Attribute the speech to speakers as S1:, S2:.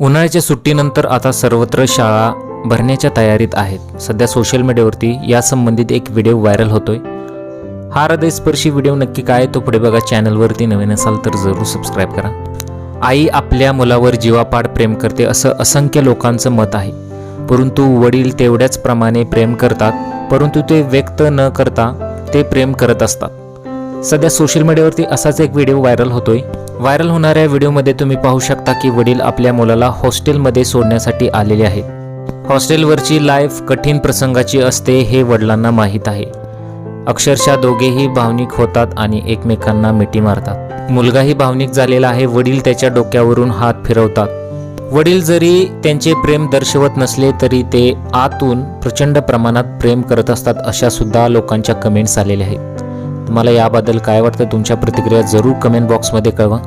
S1: उन्हाळ्याच्या सुट्टीनंतर आता सर्वत्र शाळा भरण्याच्या तयारीत आहेत. सध्या सोशल मीडियावरती या संबंधित एक व्हिडिओ व्हायरल होतोय. हा हृदयस्पर्शी व्हिडिओ नक्की काय तो पुढे बघा. चॅनलवरती नवीन असाल तर जरूर सबस्क्राईब करा. आई आपल्या मुलावर जीवापाड प्रेम करते असं असंख्य लोकांचं मत आहे. परंतु वडील तेवढ्याच प्रमाणे प्रेम करतात परंतु ते व्यक्त न करता ते प्रेम करत असतात. सध्या सोशल मीडियावरती असाच एक व्हिडिओ व्हायरल होतोय. व्हायरल होणाऱ्या व्हिडिओमध्ये तुम्ही पाहू शकता की वडील आपल्या मुलाला हॉस्टेलमध्ये सोडण्यासाठी आलेले आहेत हॉस्टेलवरची लाईफ कठीण प्रसंगाची असते हे वडिलांना माहीत आहे. अक्षरशः दोघेही भावनिक होतात आणि एकमेकांना मिठी मारतात. मुलगाही भावनिक झालेला आहे वडील त्याच्या डोक्यावरून हात फिरवतात. वडील जरी त्यांचे प्रेम दर्शवत नसले तरी ते आतून प्रचंड प्रमाणात प्रेम करत असतात अशा सुद्धा लोकांच्या कमेंट्स आलेल्या आहेत. तुम्हाला याबद्दल काय वाटतं? तुमच्या प्रतिक्रिया जरूर कमेंट बॉक्समध्ये कळवा.